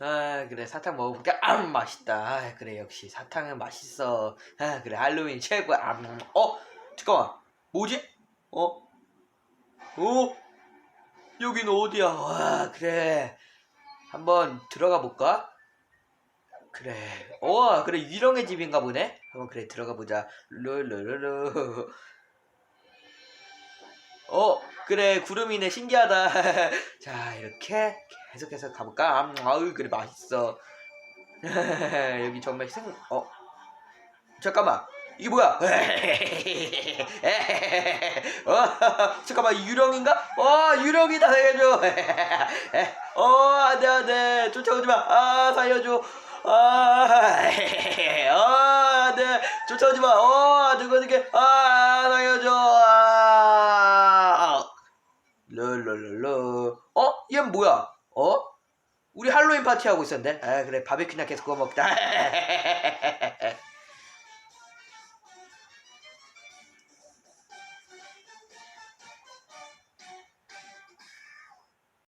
아 그래. 사탕 먹어보니까 아 맛있다. 아 그래. 역시 사탕은 맛있어. 아 그래. 할로윈 최고야 아, 음. 어? 잠깐만. 뭐지? 어? 어? 여긴 어디야? 와 그래. 한번 들어가 볼까? 그래. 어 그래. 유령의 집인가 보네? 한번 그래 들어가 보자. 룰루루루. 어? 그래. 구름이네. 신기하다. 자 이렇게 계속해서 가볼까? 음, 아유 그래 맛있어. 여기 정말 생 어? 잠깐만 이게 뭐야? 어? 잠깐만 유령인가? 어 유령이다 살려줘. 어 안돼 안돼. 쫓아오지 마 아 살려줘. 아, 어, 안돼. 쫓아오지 마. 어, 누구 어떻게? 아, 살려줘. 아, 르르르르. 어, 얘는 뭐야? 어? 우리 할로윈 파티 하고 있었는데. 아, 그래 바베큐나 계속 구워 먹자.